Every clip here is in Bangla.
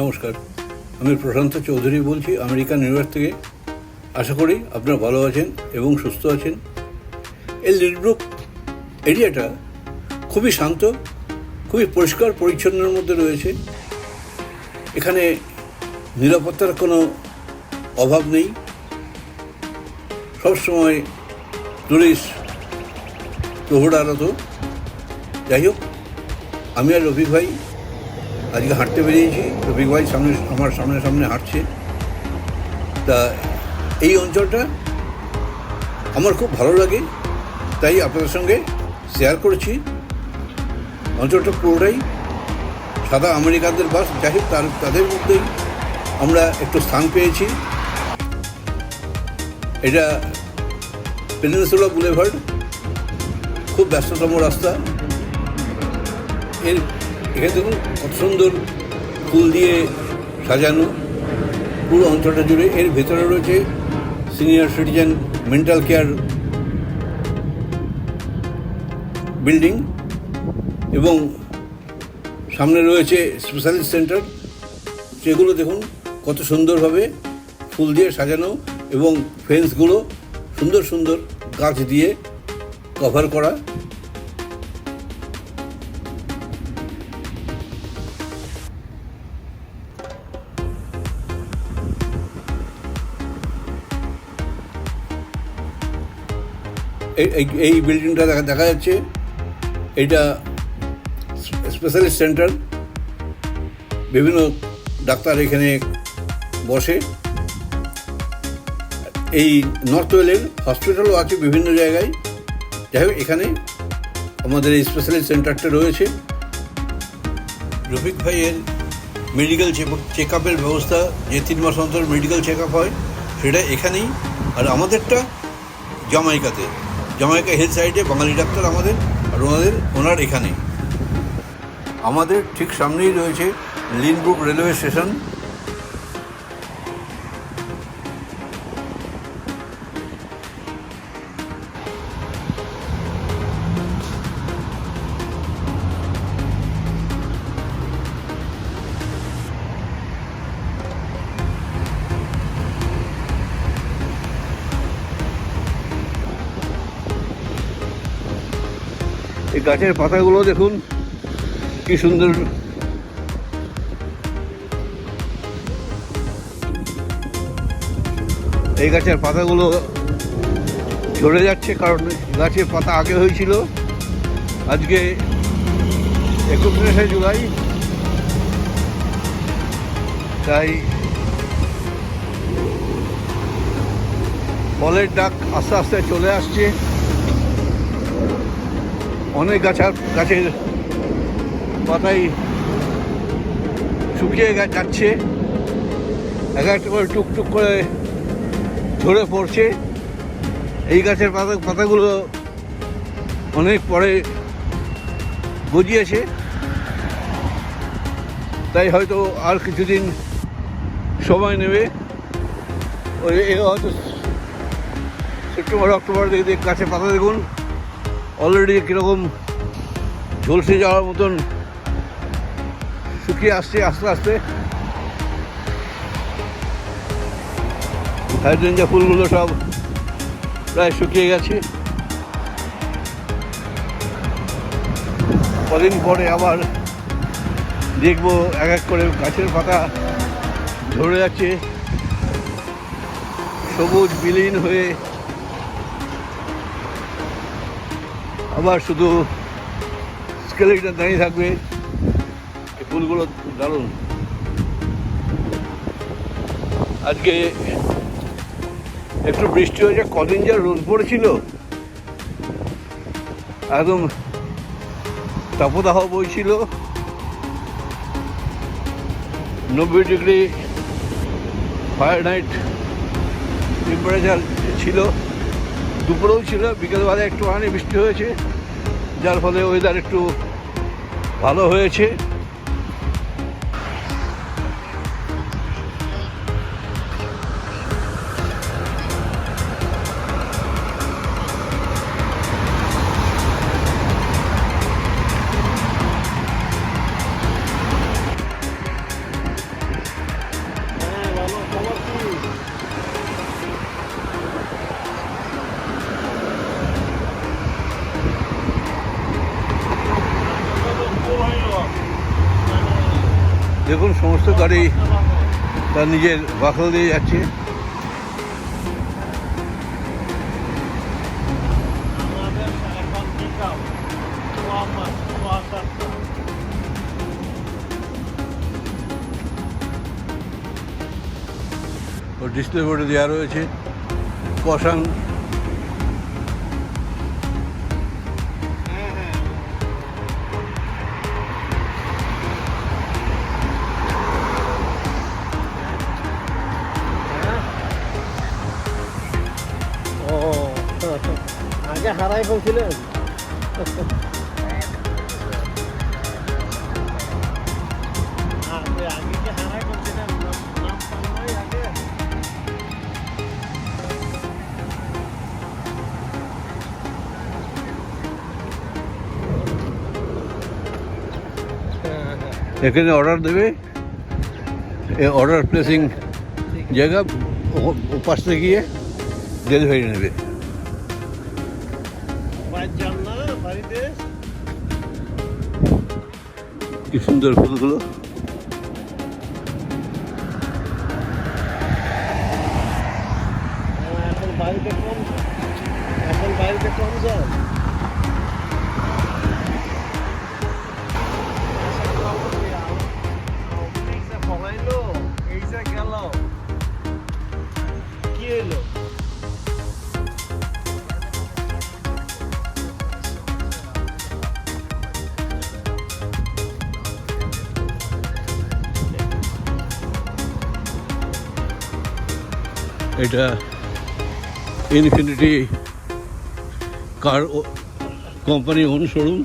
নমস্কার। আমি প্রশান্ত চৌধুরী বলছি, আমেরিকান নিউ ইয়র্ক থেকে। আশা করি আপনারা ভালো আছেন এবং সুস্থ আছেন। এই লিডব্রুক এরিয়াটা খুবই শান্ত, খুবই পরিষ্কার, পরিচ্ছন্নের মধ্যে রয়েছে। এখানে নিরাপত্তার কোনো অভাব নেই। সবসময় পুলিশ প্রহরারত। যাই হোক, আমি আর রফিক ভাই আজকে হাঁটতে বেরিয়েছি রফিক ভাই সামনে, আমার সামনে সামনে হাঁটছে। তা এই অঞ্চলটা আমার খুব ভালো লাগে, তাই আপনাদের সঙ্গে শেয়ার করেছি। অঞ্চলটা পুরোটাই সাদা আমেরিকানদের বাস, যাই তার, তাদের মধ্যেই আমরা একটু স্থান পেয়েছি। এটা পেনিনসুলা বুলেভার্ড, খুব ব্যস্ততম রাস্তা। এর এখানে দেখুন কত সুন্দর ফুল দিয়ে সাজানো। পুরো অঞ্চলটা জুড়ে। এর ভেতরে রয়েছে senior citizen mental care building এবং সামনে রয়েছে স্পেশালিস্ট সেন্টার সেগুলো দেখুন, কত সুন্দরভাবে ফুল দিয়ে সাজানো এবং ফেন্সগুলো সুন্দর সুন্দর গাছ দিয়ে কভার করা। এই- বিল্ডিংটা দেখা দেখা যাচ্ছে। এটা স্পেশালিস্ট সেন্টার বিভিন্ন ডাক্তার এখানে বসে। এই নর্থ ওয়েলের হসপিটালও আছে বিভিন্ন জায়গায়। যাই হোক, এখানে আমাদের এই স্পেশালিস্ট সেন্টারটা রয়েছে। রফিক ভাইয়ের মেডিকেল চেক আপের ব্যবস্থা, যে তিন মাস অন্তর মেডিকেল চেক আপ হয়, সেটা এখানেই। আর আমাদেরটা জামাইকাতে। জামাইকা হিল সাইডে বাঙালি ডাক্তার আমাদের আর ওনাদের, ওনার এখানে আমাদের ঠিক সামনেই রয়েছে লিনব্রুক রেলওয়ে স্টেশন। এই গাছের পাতাগুলো দেখুন, কি সুন্দর। এই গাছের পাতাগুলো ঝরে যাচ্ছে কারণ গাছের পাতা আগে হয়েছিল। আজকে একত্রিশে জুলাই। তাই ফলের ডাক আস্তে আস্তে চলে আসছে। অনেক গাছার গাছের পাতাই শুকিয়ে যাচ্ছে। এক একটা করে টুকটুক করে ঝরে পড়ছে। এই গাছের পাতা পাতাগুলো অনেক পরে গজিয়েছে। তাই হয়তো আর কিছুদিন সময় নেবে। ওই হয়তো সেপ্টেম্বর, অক্টোবর দিকে গাছের পাতা দেখুন। অলরেডি কীরকম ঝলসে যাওয়ার মতন শুকিয়ে আসছে, আস্তে আস্তে। হাইড্রেঞ্জা ফুলগুলো সব প্রায় শুকিয়ে গেছে। কদিন পরে আবার দেখব, এক এক করে গাছের পাতা ঝরে যাচ্ছে। সবুজ বিলীন হয়ে আবার শুধু স্কেলেটটা দাঁড়িয়ে থাকবে। এই ফুলগুলো দারুণ। আজকে একটু বৃষ্টি হয়েছে, কদিন যা রোদ পড়েছিল। একদম তাপদাহ বইছিল। নব্বই ডিগ্রি ফায়ার নাইট টেম্পারেচার ছিল। দুপুরেও ছিল, বিকেলবেলা একটু আনে বৃষ্টি হয়েছে। যার ফলে ওয়েদার একটু ভালো হয়েছে। দেখুন সমস্ত গাড়ি তার নিজের বাকল দিয়ে যাচ্ছে। ডিসপ্লে বোর্ডে দেওয়া রয়েছে। কষাং আগে হ্যাঁ হ্যাঁ এখানে অর্ডার দেবে। এ অর্ডার প্লেসিং জায়গা ও- ও পাশে গিয়ে ডেলিভারি নেবে। কি সুন্দর ফুলগুলো। এটা infinity car company own showroom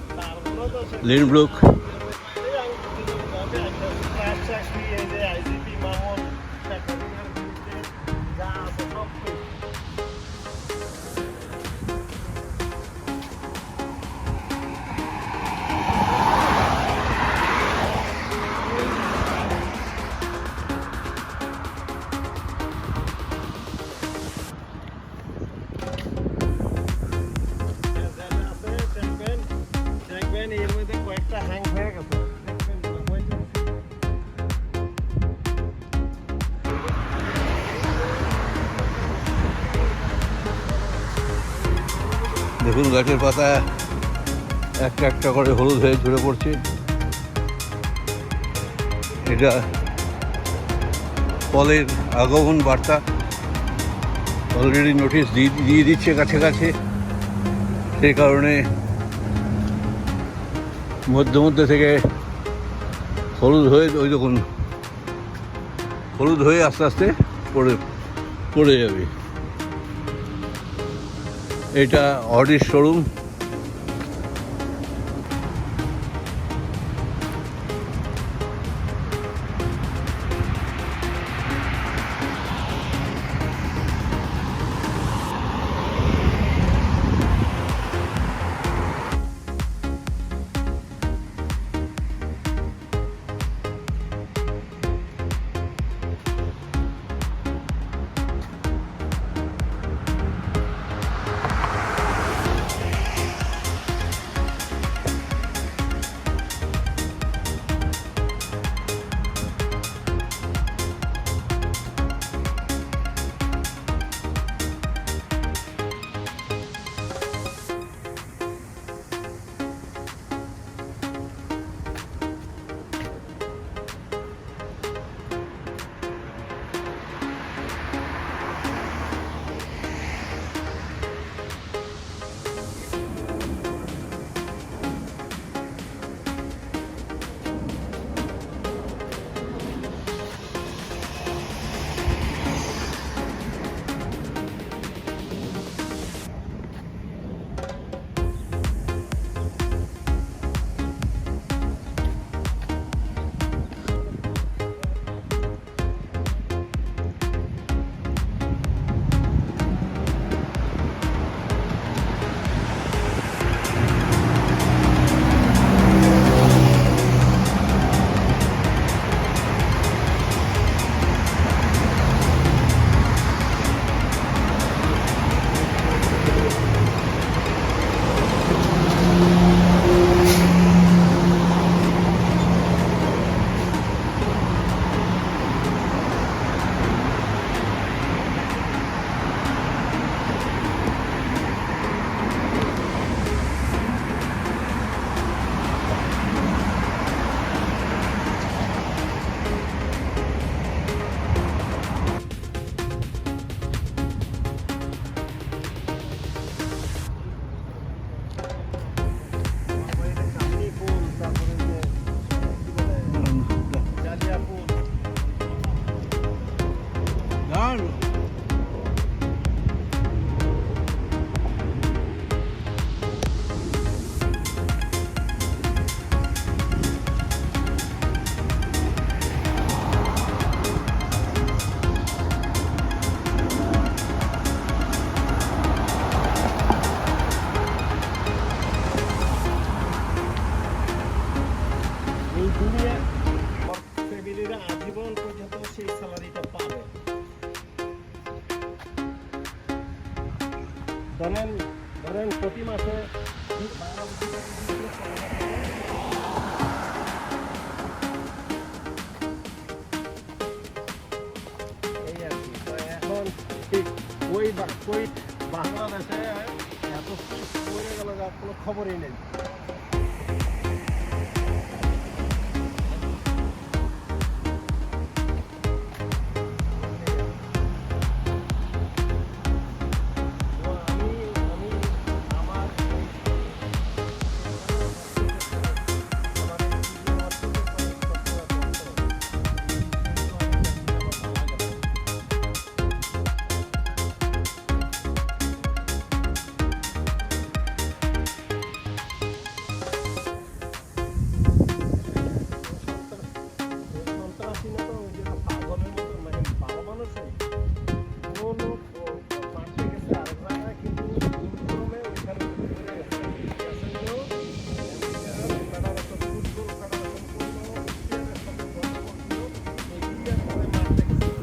lane block দেখুন গাছের পাতা একটা একটা করে হলুদ হয়ে ঝরে পড়ছে। এটা ফলের আগমন বার্তা। অলরেডি নোটিশ দিয়ে দিচ্ছে কাছে কাছে। সেই কারণে মধ্যে মধ্যে থেকে হলুদ হয়ে ওই দেখুন, হলুদ হয়ে আস্তে আস্তে পড়ে পড়ে যাবে। এটা অডির শোরুম বা- ওই বাংলাদেশে এত পড়ে গেল যার কোনো খবরই নেই।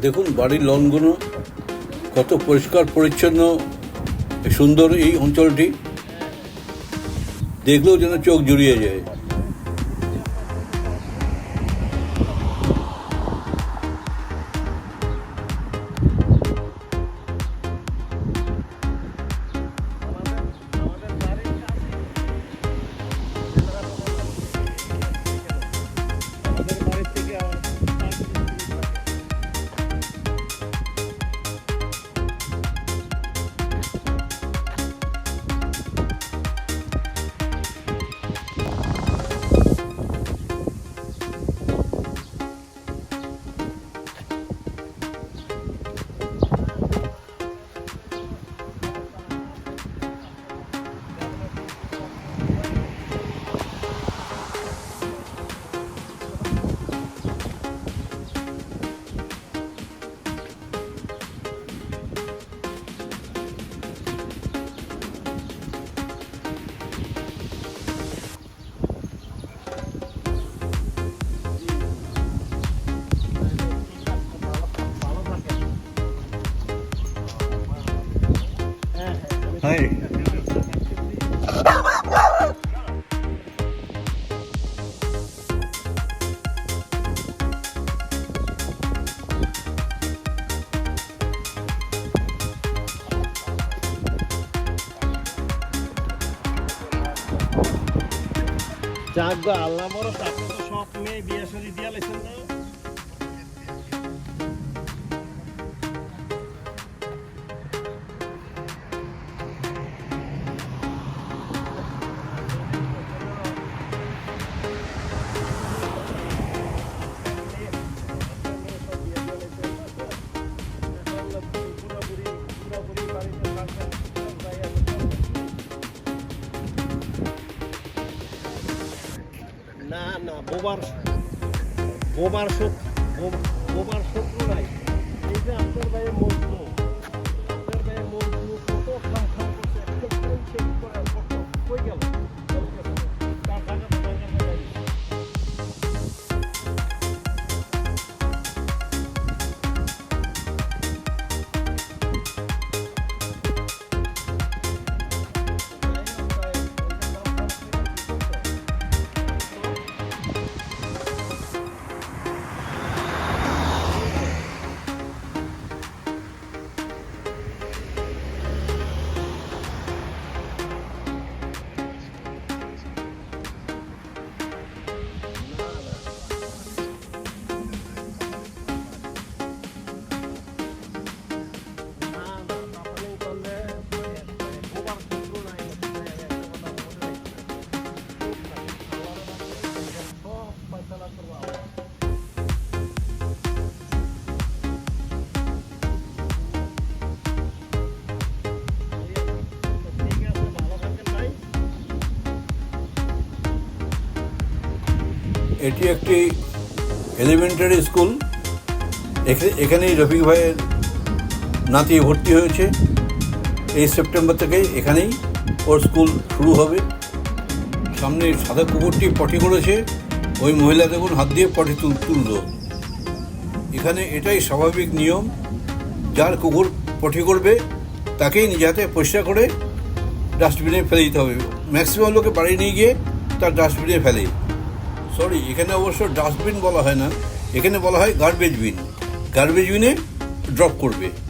দেখুন বাড়ির লনগুলো কত পরিষ্কার পরিচ্ছন্ন সুন্দর এই অঞ্চলটি। দেখলেও যেন চোখ জুড়িয়ে যায়। যাক গো আল্লাহ বড় আপনি তো সব মেয়ে বিয়ে শাদী দিয়া লাইছেন না না? маршрут. এটি একটি এলিমেন্টারি স্কুল এখে- এখানেই রফিক ভাইয়ের নাতি ভর্তি হয়েছে। এই সেপ্টেম্বর থেকে এখানেই ওর স্কুল শুরু হবে। সামনে সাদা কুকুরটি পটি করেছে। ওই মহিলা দেখুন, হাত দিয়ে পটি তুল তুলল। এখানে এটাই স্বাভাবিক নিয়ম। যার কুকুর পটি করবে, তাকেই নিজে হাতে পরিষ্কার করে ডাস্টবিনে ফেলে দিতে হবে। ম্যাক্সিমাম লোকে বাড়ি নিয়ে গিয়ে তার ডাস্টবিনে ফেলে। সরি এখানে অবশ্য ডাস্টবিন বলা হয় না। এখানে বলা হয় গার্বেজ বিন গার্বেজ বিনে ড্রপ করবে।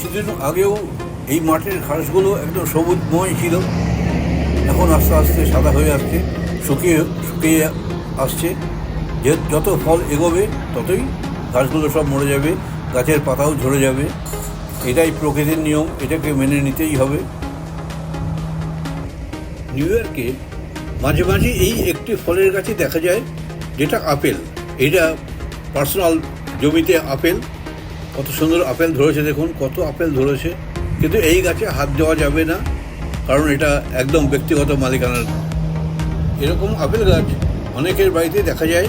কিছুদিন আগেও এই মাঠের ঘাসগুলো একদম সবুজময় ছিল। এখন আস্তে আস্তে সাদা হয়ে আসছে, শুকিয়ে শুকিয়ে আসছে। যে যত ফল এগোবে, ততই ঘাসগুলো সব মরে যাবে, গাছের পাতাও ঝরে যাবে। এটাই প্রকৃতির নিয়ম, এটাকে মেনে নিতেই হবে। নিউ ইয়র্কে মাঝে মাঝে এই একটি ফলের গাছে দেখা যায়, যেটা আপেল। এটা পার্সোনাল জমিতে আপেল। কত সুন্দর আপেল ধরেছে দেখুন, কত আপেল ধরেছে। কিন্তু এই গাছে হাত দেওয়া যাবে না, কারণ এটা একদম ব্যক্তিগত মালিকানার। এরকম আপেল গাছ অনেকের বাড়িতে দেখা যায়,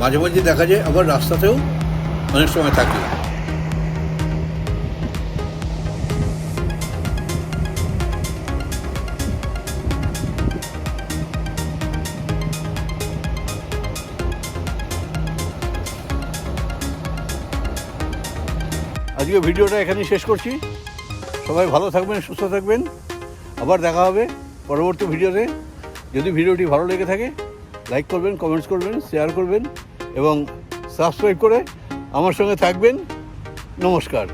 মাঝে মাঝে দেখা যায়, আবার রাস্তাতেও অনেক সময় থাকে। আজকে ভিডিওটা এখানেই শেষ করছি। সবাই ভালো থাকবেন, সুস্থ থাকবেন। আবার দেখা হবে পরবর্তী ভিডিওতে। যদি ভিডিওটি ভালো লেগে থাকে, লাইক করবেন কমেন্টস করবেন শেয়ার করবেন এবং সাবস্ক্রাইব করে আমার সঙ্গে থাকবেন। নমস্কার।